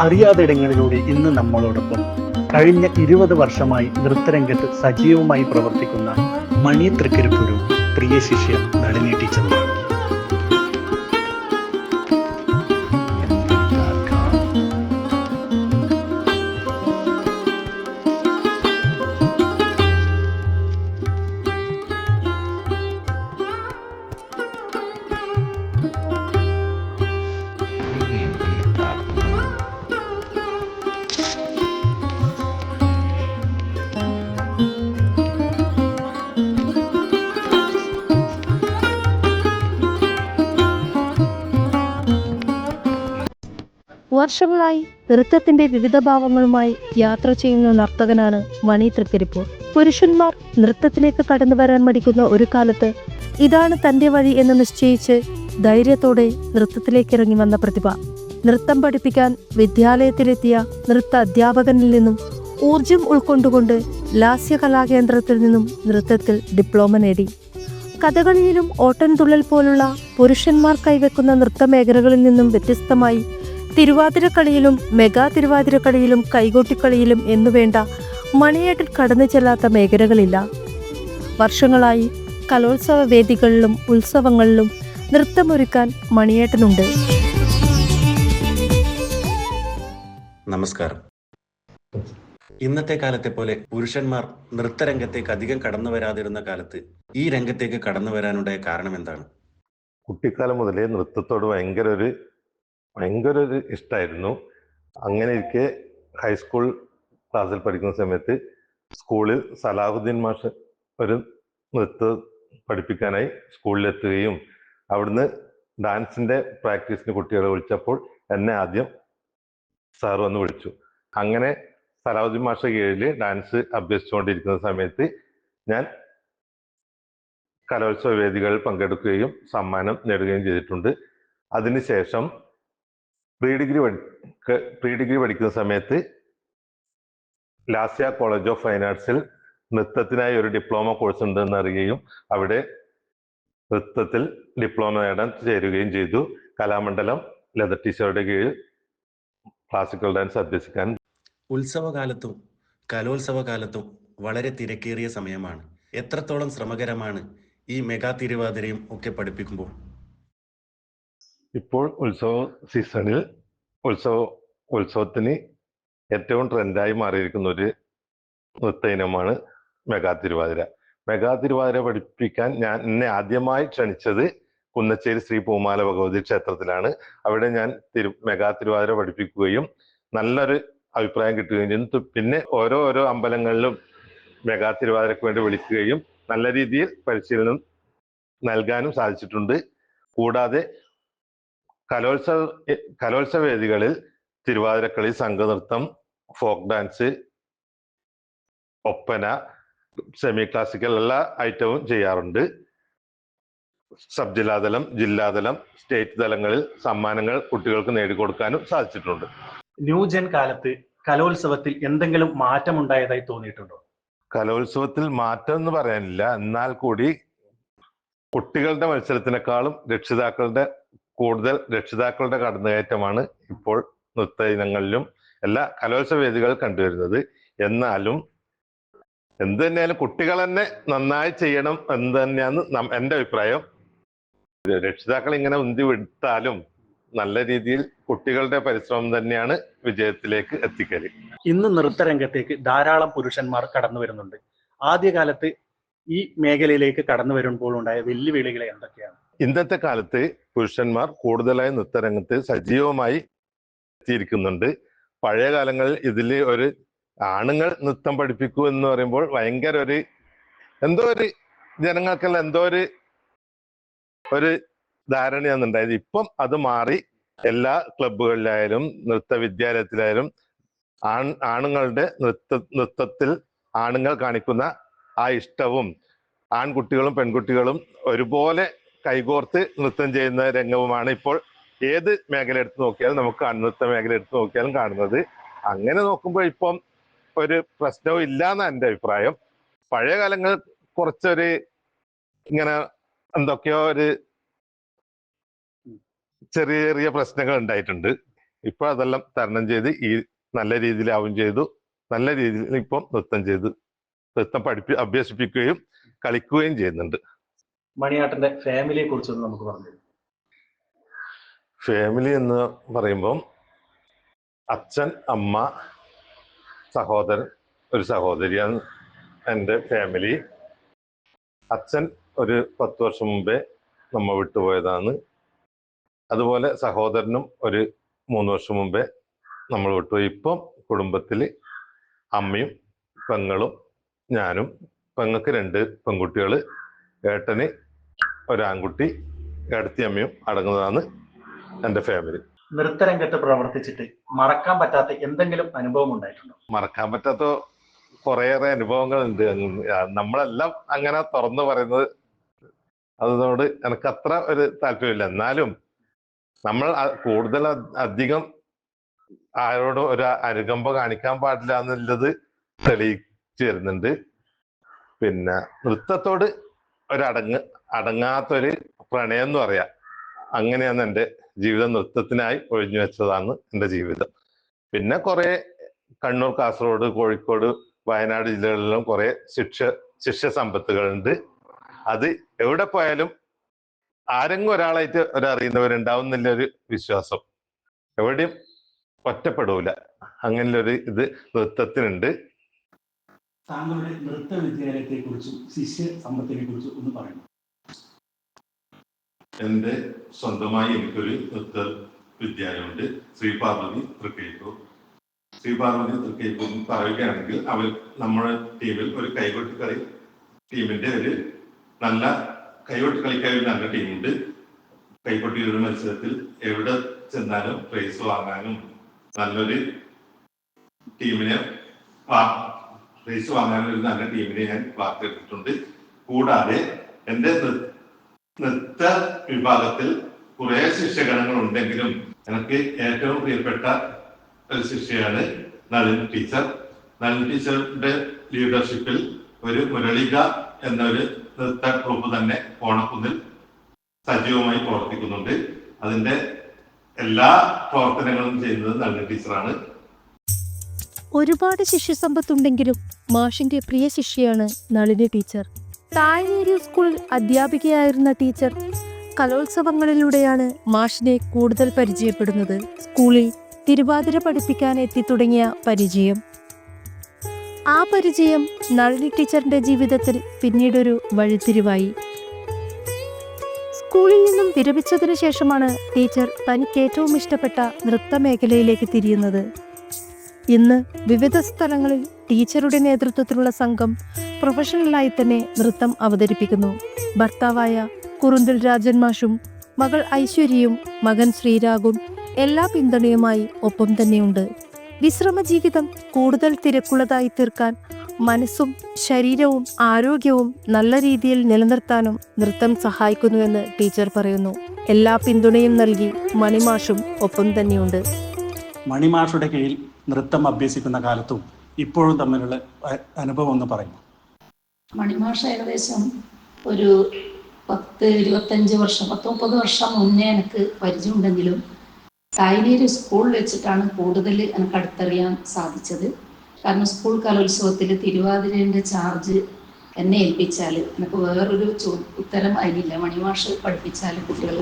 അറിയാതിടങ്ങളിലൂടെ ഇന്ന് നമ്മളോടൊപ്പം കഴിഞ്ഞ ഇരുപത് വർഷമായി നൃത്തരംഗത്ത് സജീവമായി പ്രവർത്തിക്കുന്ന മണി തൃക്കരിപ്പുരു പ്രിയ ശിഷ്യ നളിനി ടീച്ചറുമാണ് വർഷങ്ങളായി നൃത്തത്തിന്റെ വിവിധ ഭാവങ്ങളുമായി യാത്ര ചെയ്യുന്ന നർത്തകനാണ് മണി തൃക്കരിപ്പൂർ പുരുഷന്മാർ നൃത്തത്തിലേക്ക് കടന്നു വരാൻ മടിക്കുന്ന ഒരു കാലത്ത് ഇതാണ് തന്റെ വഴി എന്ന് നിശ്ചയിച്ച് ധൈര്യത്തോടെ നൃത്തത്തിലേക്ക് ഇറങ്ങി വന്ന പ്രതിഭ. നൃത്തം പഠിപ്പിക്കാൻ വിദ്യാലയത്തിലെത്തിയ നൃത്ത അധ്യാപകനിൽ നിന്നും ഊർജം ഉൾക്കൊണ്ടുകൊണ്ട് ലാസ്യ കലാകേന്ദ്രത്തിൽ നിന്നും നൃത്തത്തിൽ ഡിപ്ലോമ നേടി. കഥകളിയിലും ഓട്ടൻതുള്ളൽ പോലുള്ള പുരുഷന്മാർ കൈവെക്കുന്ന നൃത്തമേഖലകളിൽ നിന്നും വ്യത്യസ്തമായി തിരുവാതിരക്കളിയിലും മെഗാ തിരുവാതിരക്കളിയിലും കൈകൊട്ടിക്കളിയിലും എന്നുവേണ്ട മണിയേട്ടിൽ കടന്നു ചെല്ലാത്ത മേഖലകളില്ല. വർഷങ്ങളായി കലോത്സവ വേദികളിലും ഉത്സവങ്ങളിലും നൃത്തമൊരുക്കാൻ മണിയേട്ടനുണ്ട്. നമസ്കാരം. ഇന്നത്തെ കാലത്തെ പോലെ പുരുഷന്മാർ നൃത്തരംഗത്തേക്ക് അധികം കടന്നു വരാതിരുന്ന കാലത്ത് ഈ രംഗത്തേക്ക് കടന്നു വരാനുണ്ടായ കാരണം എന്താണ് കുട്ടിക്കാലം മുതലേ നൃത്തത്തോട് ഭയങ്കര ഒരു ഭയങ്കര ഒരു ഇഷ്ടമായിരുന്നു അങ്ങനെ ഇരിക്കെ ഹൈസ്കൂൾ ക്ലാസ്സിൽ പഠിക്കുന്ന സമയത്ത് സ്കൂളിൽ സലാഹുദ്ദീൻ മാഷ് ഒരു നൃത്ത പഠിപ്പിക്കാനായി സ്കൂളിലെത്തുകയും അവിടുന്ന് ഡാൻസിന്റെ പ്രാക്ടീസിന് കുട്ടികളെ വിളിച്ചപ്പോൾ എന്നെ ആദ്യം സാർ വന്ന് വിളിച്ചു. അങ്ങനെ സലാഹുദ്ദീൻ മാഷ കീഴിൽ ഡാൻസ് അഭ്യസിച്ചുകൊണ്ടിരിക്കുന്ന സമയത്ത് ഞാൻ കലോത്സവ വേദികളിൽ പങ്കെടുക്കുകയും സമ്മാനം നേടുകയും ചെയ്തിട്ടുണ്ട്. അതിനുശേഷം പ്രീ ഡിഗ്രി പ്രീ ഡിഗ്രി പഠിക്കുന്ന സമയത്ത് ലാസ്യ കോളേജ് ഓഫ് ഫൈൻ ആർട്സിൽ നൃത്തത്തിനായി ഒരു ഡിപ്ലോമ കോഴ്സ് ഉണ്ടെന്ന് അറിയുകയും അവിടെ നൃത്തത്തിൽ ഡിപ്ലോമ നേടാൻ ചേരുകയും ചെയ്തു. കലാമണ്ഡലം ലത ടീച്ചറുടെ കീഴിൽ ക്ലാസിക്കൽ ഡാൻസ് അഭ്യസിക്കാൻ ഉത്സവകാലത്തും കലോത്സവകാലത്തും വളരെ തിരക്കേറിയ സമയമാണ്. എത്രത്തോളം ശ്രമകരമാണ് ഈ മെഗാ തിരുവാതിരയും ഒക്കെ പഠിപ്പിക്കുമ്പോൾ. ഇപ്പോൾ ഉത്സവ സീസണിൽ ഉത്സവ ഉത്സവത്തിന് ഏറ്റവും ട്രെൻഡായി മാറിയിരിക്കുന്ന ഒരു നൃത്ത ഇനമാണ് മെഗാ തിരുവാതിര. മെഗാ തിരുവാതിര പഠിപ്പിക്കാൻ ഞാൻ എന്നെ ആദ്യമായി ക്ഷണിച്ചത് കുന്നച്ചേരി ശ്രീ പൂമാല ഭഗവതി ക്ഷേത്രത്തിലാണ്. അവിടെ ഞാൻ തിരു മെഗാ തിരുവാതിര പഠിപ്പിക്കുകയും നല്ലൊരു അഭിപ്രായം കിട്ടുകയും ചെയ്തു. പിന്നെ ഓരോ ഓരോ അമ്പലങ്ങളിലും മെഗാ തിരുവാതിരക്ക് വേണ്ടി വിളിക്കുകയും നല്ല രീതിയിൽ പരിശീലനം നൽകാനും സാധിച്ചിട്ടുണ്ട്. കൂടാതെ കലോത്സവ കലോത്സവ വേദികളിൽ Thiruvathirakali സംഘനൃത്തം folk dance Oppana semi classical എല്ലാ ഐറ്റവും ചെയ്യാറുണ്ട്. സബ് ജില്ലാതലം ജില്ലാതലം സ്റ്റേറ്റ് തലങ്ങളിൽ സമ്മാനങ്ങൾ കുട്ടികൾക്ക് നേടിക്കൊടുക്കാനും സാധിച്ചിട്ടുണ്ട്. ന്യൂജൻ കാലത്ത് കലോത്സവത്തിൽ എന്തെങ്കിലും മാറ്റമുണ്ടായതായി തോന്നിയിട്ടുണ്ടോ? കലോത്സവത്തിൽ മാറ്റം എന്ന് പറയാനില്ല. എന്നാൽ കൂടി കുട്ടികളുടെ മത്സരത്തിനേക്കാളും രക്ഷിതാക്കളുടെ കൂടുതൽ രക്ഷിതാക്കളുടെ കടന്നുകയറ്റമാണ് ഇപ്പോൾ നൃത്ത ഇനങ്ങളിലും എല്ലാ കലോത്സവ വേദികൾ കണ്ടുവരുന്നത്. എന്നാലും എന്ത് തന്നെയാലും കുട്ടികൾ തന്നെ നന്നായി ചെയ്യണം എന്ന് തന്നെയാണ് എന്റെ അഭിപ്രായം. രക്ഷിതാക്കൾ ഇങ്ങനെ ഉന്തി വിട്ടാലും നല്ല രീതിയിൽ കുട്ടികളുടെ പരിശ്രമം തന്നെയാണ് വിജയത്തിലേക്ക് എത്തിക്കൽ. ഇന്ന് നൃത്തരംഗത്തേക്ക് ധാരാളം പുരുഷന്മാർ കടന്നു വരുന്നുണ്ട്. ആദ്യകാലത്ത് ഈ മേഖലയിലേക്ക് കടന്നു വരുമ്പോൾ ഉണ്ടായ വെല്ലുവിളികൾ എന്തൊക്കെയാണ്? ഇന്നത്തെ കാലത്ത് പുരുഷന്മാർ കൂടുതലായി നൃത്തരംഗത്ത് സജീവമായി എത്തിയിരിക്കുന്നുണ്ട്. പഴയ കാലങ്ങളിൽ ഇതിൽ ഒരു ആണുങ്ങൾ നൃത്തം പഠിപ്പിക്കൂ എന്ന് പറയുമ്പോൾ ഭയങ്കര ഒരു എന്തോ ഒരു ജനങ്ങൾക്കെല്ലാം എന്തോ ഒരു ഒരു ധാരണയാണ് ഉണ്ടായത്. ഇപ്പം അത് മാറി എല്ലാ ക്ലബുകളിലായാലും നൃത്ത വിദ്യാലയത്തിലായാലും ആൺ ആണുങ്ങളുടെ നൃത്ത നൃത്തത്തിൽ ആണുങ്ങൾ കാണിക്കുന്ന ആ ഇഷ്ടവും ആൺകുട്ടികളും പെൺകുട്ടികളും ഒരുപോലെ കൈകോർത്ത് നൃത്തം ചെയ്യുന്ന രംഗവുമാണ് ഇപ്പോൾ ഏത് മേഖല എടുത്ത് നോക്കിയാലും നമുക്ക് നൃത്ത മേഖല എടുത്ത് നോക്കിയാലും കാണുന്നത്. അങ്ങനെ നോക്കുമ്പോൾ ഇപ്പം ഒരു പ്രശ്നവും ഇല്ല എന്നാണ് എന്റെ അഭിപ്രായം. പഴയ കാലങ്ങൾ കുറച്ചൊരു ഇങ്ങനെ എന്തൊക്കെയോ ഒരു ചെറിയ ചെറിയ പ്രശ്നങ്ങൾ ഉണ്ടായിട്ടുണ്ട്. ഇപ്പൊ അതെല്ലാം തരണം ചെയ്ത് ഈ നല്ല രീതിയിലാവും ചെയ്തു. നല്ല രീതിയിൽ ഇപ്പം നൃത്തം ചെയ്തു നൃത്തം പഠിപ്പി അഭ്യസിപ്പിക്കുകയും കളിക്കുകയും ചെയ്യുന്നുണ്ട്. മണിയാട്ടന്റെ ഫാമിലിയെ കുറിച്ചൊന്ന് നമുക്ക് പറഞ്ഞു. ഫാമിലി എന്ന് പറയുമ്പം അച്ഛൻ അമ്മ സഹോദരൻ ഒരു സഹോദരിയാണ് എന്റെ ഫാമിലി അച്ഛൻ ഒരു പത്ത് വർഷം മുമ്പേ നമ്മ വിട്ടുപോയതാണ്. അതുപോലെ സഹോദരനും ഒരു മൂന്ന് വർഷം മുമ്പേ നമ്മൾ വിട്ടുപോയി. ഇപ്പം കുടുംബത്തിൽ അമ്മയും പെങ്ങളും ഞാനും പെങ്ങൾക്ക് രണ്ട് പെൺകുട്ടികൾ ഏട്ടന് ഒരാൺകുട്ടി ഏടത്തി അമ്മയും അടങ്ങുന്നതാണ് എന്റെ ഫാമിലി നൃത്തരംഗത്ത് പ്രവർത്തിച്ചിട്ട് മറക്കാൻ പറ്റാത്ത എന്തെങ്കിലും അനുഭവം ഉണ്ടായിട്ടുണ്ടോ? മറക്കാൻ പറ്റാത്ത കുറേയേറെ അനുഭവങ്ങളുണ്ട്. ഉണ്ട് നമ്മളെല്ലാം അങ്ങനെ തുറന്നു പറയുന്നത് അതിനോട് എനിക്ക് അത്ര ഒരു താല്പര്യമില്ല. എന്നാലും നമ്മൾ കൂടുതൽ അധികം ആരോടും ഒരു അനുകമ്പ കാണിക്കാൻ പാടില്ല എന്നുള്ളത് തെളിയിച്ചു വരുന്നുണ്ട് പിന്നെ നൃത്തത്തോട് ഒരടങ്ങ് അടങ്ങാത്തൊരു പ്രണയം എന്ന് പറയാം. അങ്ങനെയാണ് എന്റെ ജീവിതം നൃത്തത്തിനായി ഒഴിഞ്ഞു വെച്ചതാണ് എന്റെ ജീവിതം. പിന്നെ കുറേ കണ്ണൂർ കാസർഗോഡ് കോഴിക്കോട് വയനാട് ജില്ലകളിലും കുറേ ശിക്ഷ ശിക്ഷ സമ്പത്തുകളുണ്ട്. അത് എവിടെ പോയാലും ആരെങ്കിലും ഒരാളായിട്ട് ഒരറിയുന്നവരുണ്ടാവും എന്നുള്ള ഒരു വിശ്വാസം. എവിടെയും ഒറ്റപ്പെടൂല. അങ്ങനെയൊരു ഇത് നൃത്തത്തിനുണ്ട്. താങ്കളുടെ നൃത്ത വിദ്യാലയത്തെ കുറിച്ചും ശിഷ്യ സമ്പത്തിനെ കുറിച്ചും ഒന്ന് പറയുന്നു എന്റെ സ്വന്തമായി എനിക്കൊരു നൃത്ത വിദ്യാലയമുണ്ട്. ശ്രീ പാർവതി തൃക്കൈപ്പൂർ ശ്രീ പാർവതി തൃക്കൈപ്പൂർ പറയുകയാണെങ്കിൽ അവർ നമ്മുടെ ടീമിൽ ഒരു കൈകൊട്ടി കളി ടീമിന്റെ ഒരു നല്ല കൈകൊട്ടി കളിക്കാൻ നല്ല ടീമുണ്ട് കൈകൊട്ടി ഒരു മത്സരത്തിൽ എവിടെ ചെന്നാലും പ്രൈസ് വാങ്ങാനും നല്ലൊരു ടീമിനെ പ്രൈസ് വാങ്ങാനും ഒരു നല്ല ടീമിനെ ഞാൻ വാർത്തെടുത്തിട്ടുണ്ട്. കൂടാതെ എന്റെ നൃത്ത വിഭാഗത്തിൽ കുറെ ശിഷ്യഗണങ്ങൾ ഉണ്ടെങ്കിലും എനിക്ക് ഏറ്റവും പ്രിയപ്പെട്ട ഒരു ശിഷ്യയാണ് നളിൻ ടീച്ചർ. നളിൻ ടീച്ചറുടെ ലീഡർഷിപ്പിൽ ഒരു മുരളിക എന്നൊരു നൃത്ത ഗ്രൂപ്പ് തന്നെ ഓണക്കുന്നിൽ സജീവമായി പ്രവർത്തിക്കുന്നുണ്ട്. അതിന്റെ എല്ലാ പ്രവർത്തനങ്ങളും ചെയ്യുന്നത് നളിൻ ടീച്ചറാണ്. ഒരുപാട് ശിഷ്യസമ്പത്തുണ്ടെങ്കിലും മാഷിന്റെ പ്രിയ ശിഷ്യയാണ് നളിനി ടീച്ചർ. താഴ്ന്നേരിയ സ്കൂളിൽ അധ്യാപികയായിരുന്ന ടീച്ചർ കലോത്സവങ്ങളിലൂടെയാണ് മാഷിനെ കൂടുതൽ പരിചയപ്പെടുന്നത്. സ്കൂളിൽ തിരുവാതിര പഠിപ്പിക്കാൻ എത്തി തുടങ്ങിയ പരിചയം. ആ പരിചയം നളിനി ടീച്ചറിന്റെ ജീവിതത്തിൽ പിന്നീടൊരു വഴിത്തിരിവായി. സ്കൂളിൽ നിന്നും വിരമിച്ചതിനു ശേഷമാണ് ടീച്ചർ തനിക്ക് ഏറ്റവും ഇഷ്ടപ്പെട്ട നൃത്ത മേഖലയിലേക്ക് തിരിയുന്നത്. ഇന്ന് വിവിധ സ്ഥലങ്ങളിൽ ടീച്ചറുടെ നേതൃത്വത്തിലുള്ള സംഘം പ്രൊഫഷണലായി തന്നെ നൃത്തം അവതരിപ്പിക്കുന്നു. ഭർത്താവായ കുറുന്തൽ രാജൻ മാഷും മകൾ ഐശ്വര്യയും മകൻ ശ്രീരാഗും എല്ലാ പിന്തുണയുമായി ഒപ്പം തന്നെയുണ്ട്. വിശ്രമ ജീവിതം കൂടുതൽ തിരക്കുള്ളതായി തീർക്കാൻ മനസ്സും ശരീരവും ആരോഗ്യവും നല്ല രീതിയിൽ നിലനിർത്താനും നൃത്തം സഹായിക്കുന്നുവെന്ന് ടീച്ചർ പറയുന്നു. എല്ലാ പിന്തുണയും നൽകി മണിമാഷും ഒപ്പം തന്നെയുണ്ട്. മണിമാഷുടെ കീഴിൽ നൃത്തം അഭ്യസിക്കുന്ന കാലത്തും ഇപ്പോഴും തമ്മിലുള്ള അനുഭവം ഒന്ന് പറയുന്നു മണിമാഷ ഏകദേശം ഒരു പത്ത് ഇരുപത്തഞ്ച് വർഷം പത്ത് മുപ്പത് വർഷം മുന്നേ എനിക്ക് പരിചയമുണ്ടെങ്കിലും തായ്നീര് സ്കൂളിൽ വെച്ചിട്ടാണ് കൂടുതൽ എനിക്ക് അടുത്തറിയാൻ സാധിച്ചത്. കാരണം സ്കൂൾ കലോത്സവത്തിൽ തിരുവാതിരേന്റെ ചാർജ് എന്നെ ഏൽപ്പിച്ചാൽ എനിക്ക് വേറൊരു ചോ ഉത്തരം അതിനില്ല മണിമാഷ് പഠിപ്പിച്ചാൽ കുട്ടികൾ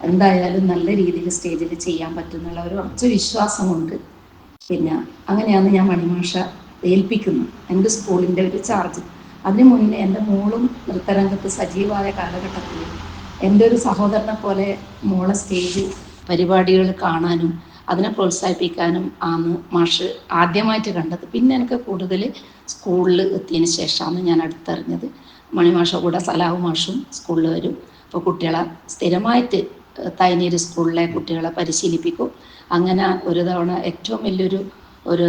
എന്തായാലും നല്ല രീതിയിൽ സ്റ്റേജിൽ ചെയ്യാൻ പറ്റുന്നുള്ള ഒരു ഉറച്ച വിശ്വാസമുണ്ട്. പിന്നെ അങ്ങനെയാണ് ഞാൻ മണിമാഷ ഏൽപ്പിക്കുന്നത്. എന്റെ സ്കൂളിന്റെ ഒരു ചാർജ് അതിനു മുന്നേ എന്റെ മോളും നൃത്തരംഗത്ത് സജീവമായ കാലഘട്ടത്തിൽ എന്റെ ഒരു സഹോദരനെ പോലെ മോളെ സ്റ്റേജ് പരിപാടികൾ കാണാനും അതിനെ പ്രോത്സാഹിപ്പിക്കാനും ആണ് മാഷ് ആദ്യമായിട്ട് കണ്ടത്. പിന്നെ എനിക്ക് കൂടുതൽ സ്കൂളിൽ എത്തിയതിന് ശേഷമാണ് ഞാൻ അടുത്തറിഞ്ഞത്. മണിമാഷ കൂടെ സലാഹു മാഷും സ്കൂളിൽ വരും. അപ്പോൾ കുട്ടികളെ സ്ഥിരമായിട്ട് തൈനീര് സ്കൂളിലെ കുട്ടികളെ പരിശീലിപ്പിക്കും. അങ്ങനെ ഒരു തവണ ഏറ്റവും വലിയൊരു ഒരു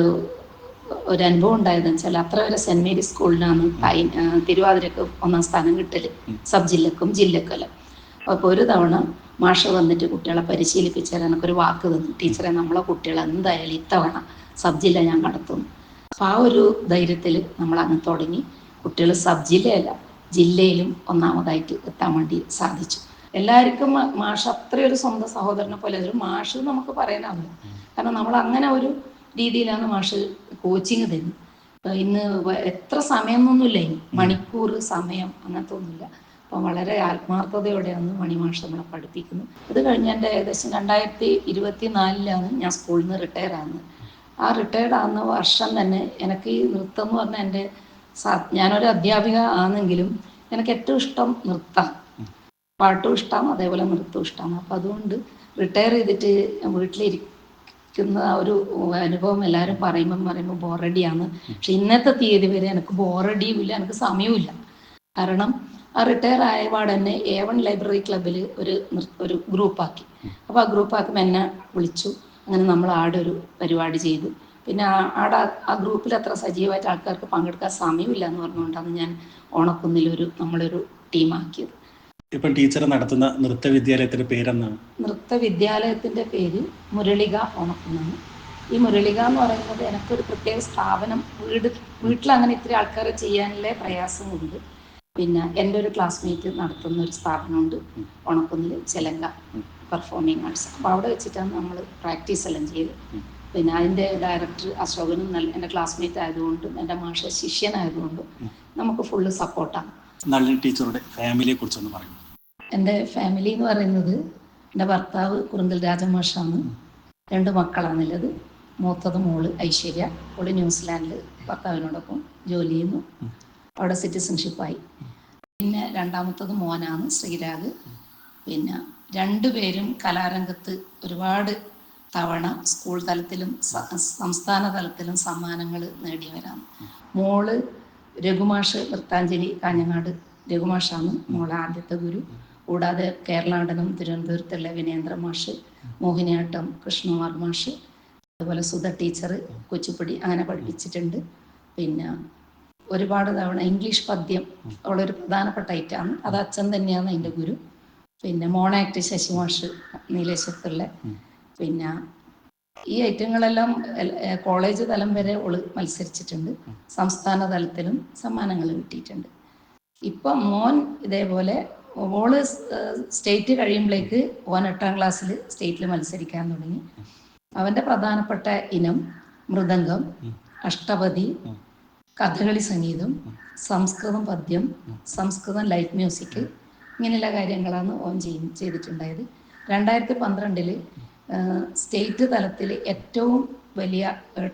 ഒരു അനുഭവം ഉണ്ടായതെന്ന് വെച്ചാൽ അത്ര വരെ സെന്റ് മേരീസ് സ്കൂളിനാണ് പൈൻ തിരുവാതിരക്ക് ഒന്നാം സ്ഥാനം കിട്ടൽ. സബ് ജില്ലക്കും ജില്ലക്കെല്ലാം. അപ്പോൾ ഒരു തവണ മാഷ വന്നിട്ട് കുട്ടികളെ പരിശീലിപ്പിച്ചാൽ എനിക്കൊരു വാക്ക് തന്നു. ടീച്ചറെ നമ്മളെ കുട്ടികൾ എന്തായാലും ഇത്തവണ സബ് ജില്ല ഞാൻ കടത്തും അപ്പോൾ ആ ഒരു ധൈര്യത്തിൽ നമ്മൾ അങ്ങ് തുടങ്ങി. കുട്ടികൾ സബ് ജില്ലയല്ല ജില്ലയിലും ഒന്നാമതായിട്ട് എത്താൻ വേണ്ടി സാധിച്ചു. എല്ലാവർക്കും മാഷ മാഷ് അത്രയൊരു സ്വന്തം സഹോദരനെ പോലെ ഒരു മാഷ് നമുക്ക് പറയാനാവില്ല കാരണം നമ്മൾ അങ്ങനെ ഒരു രീതിയിലാണ് മാഷ് കോച്ചിങ് തരുന്നത്. ഇന്ന് എത്ര സമയമൊന്നുമില്ല എന്നൊന്നുമില്ല ഇനി മണിക്കൂർ സമയം അങ്ങനത്തെ ഒന്നുമില്ല. അപ്പം വളരെ ആത്മാർത്ഥതയോടെയാണ് മണിമാഷ് നമ്മളെ പഠിപ്പിക്കുന്നു അത് കഴിഞ്ഞ് എന്റെ ഏകദേശം രണ്ടായിരത്തി ഇരുപത്തി നാലിലാണ് ഞാൻ സ്കൂളിൽ നിന്ന് റിട്ടയർ ആകുന്നത് ആ റിട്ടയർഡ് ആകുന്ന വർഷം തന്നെ എനിക്ക് ഈ നൃത്തം എന്ന് പറഞ്ഞാൽ എന്റെ ഞാനൊരു അധ്യാപിക ആണെങ്കിലും എനിക്ക് ഏറ്റവും ഇഷ്ടം നൃത്തം. പാട്ടും ഇഷ്ടമാണ് അതേപോലെ നൃത്തവും ഇഷ്ടമാണ് അപ്പം അതുകൊണ്ട് റിട്ടയർ ചെയ്തിട്ട് വീട്ടിലിരിക്കുന്ന ആ ഒരു അനുഭവം എല്ലാവരും പറയുമ്പം പറയുമ്പോൾ ബോറടിയാണ് പക്ഷെ ഇന്നത്തെ തീയതി വരെ എനിക്ക് ബോറടിയും ഇല്ല എനിക്ക് സമയവും കാരണം ആ റിട്ടയർ ആയ തന്നെ എ വൺ ലൈബ്രറി ക്ലബ്ബിൽ ഒരു ഒരു ഗ്രൂപ്പാക്കി അപ്പോൾ ആ ഗ്രൂപ്പാക്കുമ്പോൾ എന്നെ വിളിച്ചു. അങ്ങനെ നമ്മൾ ആടെ ഒരു പരിപാടി ചെയ്തു. പിന്നെ ആടെ ആ ഗ്രൂപ്പിൽ അത്ര സജീവമായിട്ട് ആൾക്കാർക്ക് പങ്കെടുക്കാൻ സമയമില്ല എന്ന് പറഞ്ഞുകൊണ്ടാണ് ഞാൻ ഓണക്കുന്നിലൊരു നമ്മളൊരു ടീമാക്കിയത് ഇപ്പം ടീച്ചർ നടത്തുന്ന നൃത്ത വിദ്യാലയത്തിന്റെ പേരെന്നാണ് നൃത്ത വിദ്യാലയത്തിന്റെ പേര് മുരളിക ഓണക്കുന്നാണ് ഈ മുരളിക എന്ന് പറയുന്നത് എനിക്കൊരു പ്രത്യേക സ്ഥാപനം വീട് വീട്ടിൽ അങ്ങനെ ഇത്തിരി ആൾക്കാർ ചെയ്യാനുള്ള പ്രയാസമുണ്ട്. പിന്നെ എന്റെ ഒരു ക്ലാസ്മേറ്റ് നടത്തുന്ന ഒരു സ്ഥാപനമുണ്ട് ഓണക്കുന്നിൽ ചെലങ്ക പെർഫോമിങ് ആർട്സ് അപ്പോൾ അവിടെ വെച്ചിട്ടാണ് നമ്മൾ പ്രാക്ടീസ് എല്ലാം ചെയ്ത് പിന്നെ അതിന്റെ ഡയറക്ടർ അശോകനും നല്ല എന്റെ ക്ലാസ്മേറ്റ് ആയതുകൊണ്ടും എന്റെ മാഷ ശിഷ്യനായതുകൊണ്ടും നമുക്ക് ഫുള്ള് സപ്പോർട്ടാണ് നളിനി ടീച്ചറുടെ ഫാമിലിയെ കുറിച്ചൊന്ന് പറയും എന്റെ ഫാമിലി എന്ന് പറയുന്നത് എന്റെ ഭർത്താവ് കുറുന്തൽ രാജമാഷാണ്. രണ്ട് മക്കളാണുള്ളത് മൂത്തത് മോൾ ഐശ്വര്യ. അവൾ ന്യൂസിലാൻഡിൽ ഭർത്താവിനോടൊപ്പം ജോലി ചെയ്യുന്നു. അവിടെ സിറ്റിസൺഷിപ്പായി പിന്നെ രണ്ടാമത്തത് മോനാണ് ശ്രീരാഗ്. പിന്നെ രണ്ടുപേരും കലാരംഗത്ത് ഒരുപാട് തവണ സ്കൂൾ തലത്തിലും സംസ്ഥാന തലത്തിലും സമ്മാനങ്ങൾ നേടിയവരാണ്. മോൾ രഘുമാഷ് വൃത്താഞ്ജലി കാഞ്ഞങ്ങാട് രഘുമാഷാണ് മോളെ ആദ്യത്തെ ഗുരു. കൂടാതെ കേരളാടനം തിരുവനന്തപുരത്തുള്ള വിനേന്ദ്ര മാഷ് മോഹിനിയാട്ടം കൃഷ്ണകുമാർ മാഷ് അതുപോലെ സുധ ടീച്ചർ കൊച്ചുപ്പിടി അങ്ങനെ പഠിപ്പിച്ചിട്ടുണ്ട്. പിന്നെ ഒരുപാട് തവണ ഇംഗ്ലീഷ് പദ്യം അവളൊരു പ്രധാനപ്പെട്ട ഐറ്റാണ് അത് അച്ഛൻ തന്നെയാണ് അതിന്റെ ഗുരു. പിന്നെ മോണാക്ട് ശശിമാഷ് നീലേശ്വരത്തുള്ള. പിന്നെ ഈ ഐറ്റങ്ങളെല്ലാം കോളേജ് തലം വരെ ഒളി മത്സരിച്ചിട്ടുണ്ട്. സംസ്ഥാന തലത്തിലും സമ്മാനങ്ങൾ കിട്ടിയിട്ടുണ്ട്. ഇപ്പം മോൻ ഇതേപോലെ ഓൾ സ്റ്റേറ്റ് കഴിയുമ്പോഴേക്ക് ഓൻ എട്ടാം ക്ലാസ്സിൽ സ്റ്റേറ്റിൽ മത്സരിക്കാൻ തുടങ്ങി. അവന്റെ പ്രധാനപ്പെട്ട ഇനം മൃദംഗം അഷ്ടപതി കഥകളി സംഗീതം സംസ്കൃതം പദ്യം സംസ്കൃതം ലൈറ്റ് മ്യൂസിക് ഇങ്ങനെയുള്ള കാര്യങ്ങളാണ് ഓൻ ചെയ്യും ചെയ്തിട്ടുണ്ടായത്. രണ്ടായിരത്തി പന്ത്രണ്ടിൽ സ്റ്റേറ്റ് തലത്തിൽ ഏറ്റവും വലിയ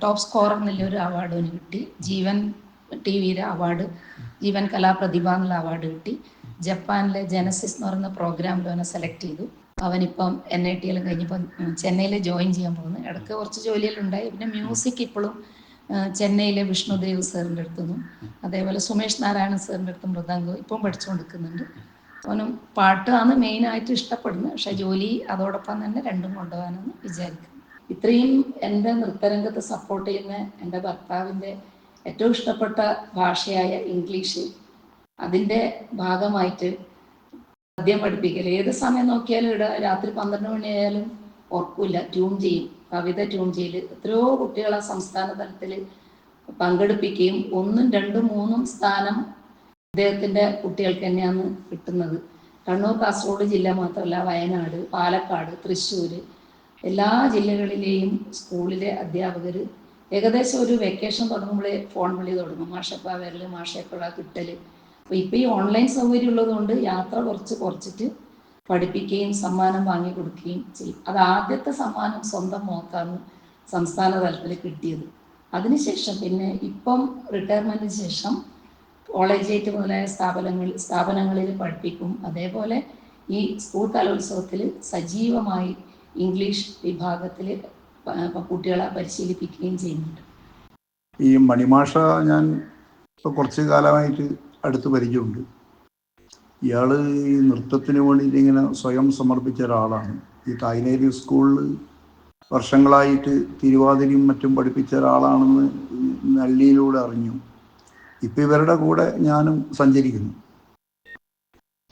ടോപ്പ് സ്കോറർ എന്നുള്ള ഒരു അവാർഡ് അവന് കിട്ടി. ജീവൻ ടി വിയുടെ അവാർഡ് ജീവൻ കലാപ്രതിഭ എന്നുള്ള അവാർഡ് കിട്ടി. ജപ്പാനിലെ ജനസിസ് എന്ന് പറയുന്ന പ്രോഗ്രാമിൽ അവനെ സെലക്ട് ചെയ്തു. അവനിപ്പം എൻ ഐ ടി എല്ലാം കഴിഞ്ഞപ്പം ചെന്നൈയിൽ ജോയിൻ ചെയ്യാൻ പോകുന്നു. ഇടയ്ക്ക് കുറച്ച് ജോലിയെല്ലാം പിന്നെ മ്യൂസിക് ഇപ്പോഴും ചെന്നൈയിലെ വിഷ്ണുദേവ് സാറിന്റെ അടുത്തുനിന്നും അതേപോലെ സുമേഷ് നാരായണൻ സാറിന്റെ അടുത്തും മൃദംഗം ഇപ്പം പഠിച്ചുകൊണ്ടിരിക്കുന്നുണ്ട് അവനും പാട്ടാണ് മെയിനായിട്ട് ഇഷ്ടപ്പെടുന്നത്. പക്ഷെ ജോലി അതോടൊപ്പം തന്നെ രണ്ടും കൊണ്ടുപോകാനെന്ന് വിചാരിക്കുന്നു ഇത്രയും എന്റെ നൃത്തരംഗത്ത് സപ്പോർട്ട് ചെയ്യുന്ന എന്റെ ഭർത്താവിന്റെ ഏറ്റവും ഇഷ്ടപ്പെട്ട ഭാഷയായ ഇംഗ്ലീഷ് അതിന്റെ ഭാഗമായിട്ട് പദ്യം പഠിപ്പിക്കൽ ഏത് സമയം നോക്കിയാലും ഇവിടെ രാത്രി പന്ത്രണ്ട് മണിയായാലും ഓർക്കൂല ട്യൂൺ ചെയ്യും. കവിത ട്യൂൺ ചെയ്യൽ എത്രയോ കുട്ടികളെ സംസ്ഥാന തലത്തിൽ പങ്കെടുപ്പിക്കുകയും ഒന്നും രണ്ടും മൂന്നും സ്ഥാനം ഇദ്ദേഹത്തിന്റെ കുട്ടികൾക്ക് തന്നെയാണ് കിട്ടുന്നത്. കണ്ണൂർ കാസർഗോഡ് ജില്ല മാത്രമല്ല വയനാട് പാലക്കാട് തൃശ്ശൂർ എല്ലാ ജില്ലകളിലെയും സ്കൂളിലെ അധ്യാപകർ ഏകദേശം ഒരു വെക്കേഷൻ തുടങ്ങുമ്പോഴേ ഫോൺ വിളി തുടങ്ങും. മാഷപ്പ വരൽ മാഷപ്പഴ കിട്ടൽ അപ്പോൾ ഇപ്പോൾ ഈ ഓൺലൈൻ സൗകര്യം ഉള്ളതുകൊണ്ട് യാത്ര കുറച്ച് കുറച്ചിട്ട് പഠിപ്പിക്കുകയും സമ്മാനം വാങ്ങി കൊടുക്കുകയും ചെയ്യും. അത് ആദ്യത്തെ സമ്മാനം സ്വന്തം മോക്കാണ് സംസ്ഥാന തലത്തിൽ കിട്ടിയത്. അതിനുശേഷം പിന്നെ ഇപ്പം റിട്ടയർമെന്റിന് ശേഷം കോളേജേറ്റ് മുതലായ സ്ഥാപനങ്ങൾ സ്ഥാപനങ്ങളിൽ പഠിപ്പിക്കും. അതേപോലെ ഈ സ്കൂൾ കലോത്സവത്തിൽ സജീവമായി ഇംഗ്ലീഷ് വിഭാഗത്തിൽ കുട്ടികളെ പരിശീലിപ്പിക്കുകയും ചെയ്യുന്നുണ്ട്. ഈ മണിമാഷ ഞാൻ ഇപ്പോൾ കുറച്ച് കാലമായിട്ട് അടുത്ത് പരിചയമുണ്ട് ഇയാൾ ഈ നൃത്തത്തിന് വേണ്ടിയിട്ട് ഇങ്ങനെ സ്വയം സമർപ്പിച്ച ഒരാളാണ്. ഈ തായ്നേരി സ്കൂളിൽ വർഷങ്ങളായിട്ട് തിരുവാതിരയും മറ്റും പഠിപ്പിച്ച ഒരാളാണെന്ന് നല്ലിയിലൂടെ അറിഞ്ഞു. ഇപ്പം ഇവരുടെ കൂടെ ഞാനും സഞ്ചരിക്കുന്നു.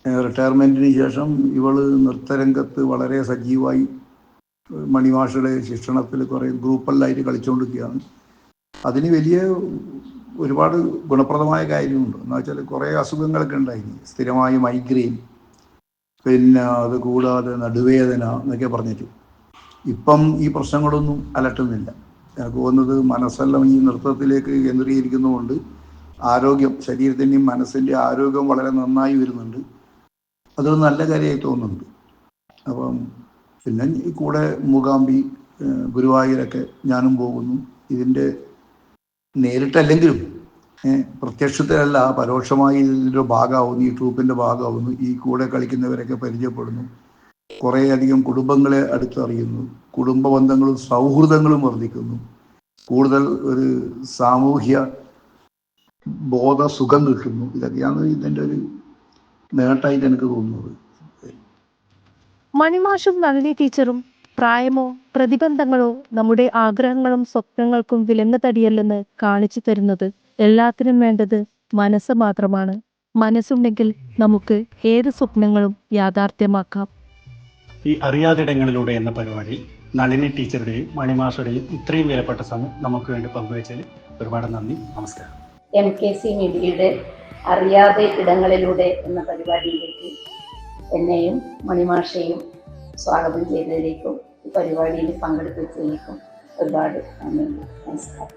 റിട്ടയർമെന്റിന് ശേഷം ഇവൾ നൃത്തരംഗത്ത് വളരെ സജീവമായി മണിമാഷയുടെ ശിക്ഷണത്തിൽ കുറേ ഗ്രൂപ്പെല്ലായിട്ട് കളിച്ചുകൊണ്ടിരിക്കുകയാണ് അതിന് വലിയ ഒരുപാട് ഗുണപ്രദമായ കാര്യമുണ്ട് എന്ന് വെച്ചാൽ കുറേ അസുഖങ്ങളൊക്കെ ഉണ്ടായി സ്ഥിരമായി മൈഗ്രെയിൻ പിന്നെ അത് കൂടാതെ നടുവേദന എന്നൊക്കെ പറഞ്ഞിട്ട്. ഇപ്പം ഈ പ്രശ്നങ്ങളൊന്നും അലട്ടുന്നില്ല. എനിക്ക് തോന്നുന്നത് മനസ്സെല്ലാം ഈ നൃത്തത്തിലേക്ക് കേന്ദ്രീകരിക്കുന്നതുകൊണ്ട് ആരോഗ്യം ശരീരത്തിന്റെയും മനസ്സിന്റെയും ആരോഗ്യം വളരെ നന്നായി വരുന്നുണ്ട്. അതൊരു നല്ല കാര്യമായി തോന്നുന്നുണ്ട്. അപ്പം പിന്നെ ഈ കൂടെ മൂകാംബി ഗുരുവായൂരൊക്കെ ഞാനും പോകുന്നു. ഇതിന്റെ നേരിട്ടല്ലെങ്കിലും പ്രത്യക്ഷത്തിലല്ല പരോക്ഷമായി ഇതിന്റെ ഭാഗമാവുന്നു ഈ ട്രൂപ്പിന്റെ ഭാഗമാവുന്നു ഈ കൂടെ കളിക്കുന്നവരൊക്കെ പരിചയപ്പെടുന്നു. കുറേയധികം കുടുംബങ്ങളെ അടുത്തറിയുന്നു. കുടുംബ ബന്ധങ്ങളും സൗഹൃദങ്ങളും വർദ്ധിക്കുന്നു. കൂടുതൽ ഒരു സാമൂഹ്യ ബോധ സുഖം കിട്ടുന്നു. ഇതൊക്കെയാണ് ഇതിന്റെ ഒരു നേട്ടമായിട്ട് എനിക്ക് തോന്നുന്നത്. മണിമാഷും നളിനി ടീച്ചറും പ്രായമോ പ്രതിബന്ധങ്ങളോ നമ്മുടെ ആഗ്രഹങ്ങളും സ്വപ്നങ്ങൾക്കും വിലങ്ങ തടിയല്ലെന്ന് കാണിച്ചു തരുന്നത് എല്ലാത്തിനും വേണ്ടത് മനസ്സ് മാത്രമാണ്. മനസ്സുണ്ടെങ്കിൽ നമുക്ക് ഏത് സ്വപ്നങ്ങളും യാഥാർത്ഥ്യമാക്കാം. ഈ അറിയാതിടങ്ങളിലൂടെ എന്ന പരിപാടി നളിനി ടീച്ചറുടെയും മണിമാഷയുടെയും ഇത്രയും വിലപ്പെട്ട സമയം നമുക്ക് വേണ്ടി പങ്കുവച്ചതിൽ ഒരുപാട് നന്ദി. നമസ്കാരം. എം കെ സി മീഡിയയുടെ അറിയാതെ ഇടങ്ങളിലൂടെ എന്ന പരിപാടിയിലേക്ക് എന്നെയും മണിമാഷയും സ്വാഗതം ചെയ്തതിലേക്കും ഈ പരിപാടിയിൽ പങ്കെടുപ്പിച്ചതിലേക്കും ഒരുപാട് നന്ദി. നമസ്കാരം.